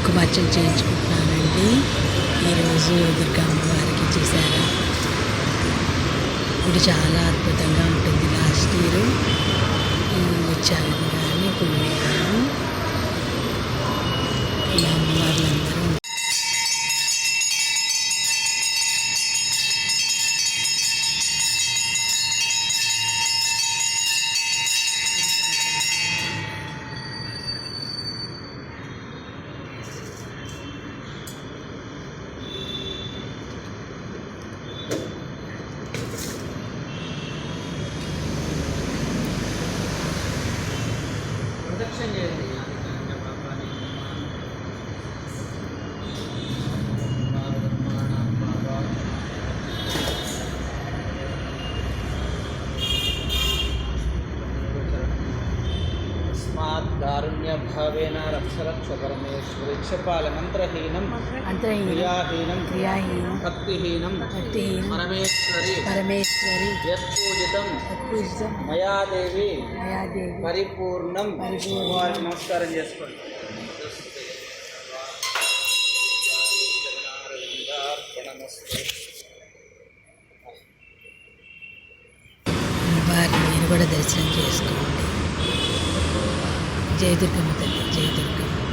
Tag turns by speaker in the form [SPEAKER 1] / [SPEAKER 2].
[SPEAKER 1] కుంకుమార్చన చేయించుకుంటున్నానండి. ఈరోజు దుర్గమ్మ వారికి చూసారా ఇప్పుడు చాలా అద్భుతంగా ఉంటుంది లాస్ట్ ఇయర్.
[SPEAKER 2] ప్రదక్షిణ చేయండి దారుణ్యభావేన రక్ష రక్ష పరమేశ్వరి క్షపాల మంత్రహీనం
[SPEAKER 1] అంతహీనం
[SPEAKER 2] క్రియాహీనం
[SPEAKER 1] క్రియాహీనం
[SPEAKER 2] భక్తిహీనం
[SPEAKER 1] భక్తిహీనం
[SPEAKER 2] పరమేశ్వరి
[SPEAKER 1] పరమేశ్వరి
[SPEAKER 2] యత్పూజితం
[SPEAKER 1] పూజితం
[SPEAKER 2] మయాదేవి
[SPEAKER 1] మయాదేవి
[SPEAKER 2] పరిపూర్ణం. నమస్కారం చేసుకోండి.
[SPEAKER 1] వారిని మీరు కూడా దర్శనం చేసుకోండి. జయ దుర్గమ్మ తల్లి జయ దుర్గమ్మ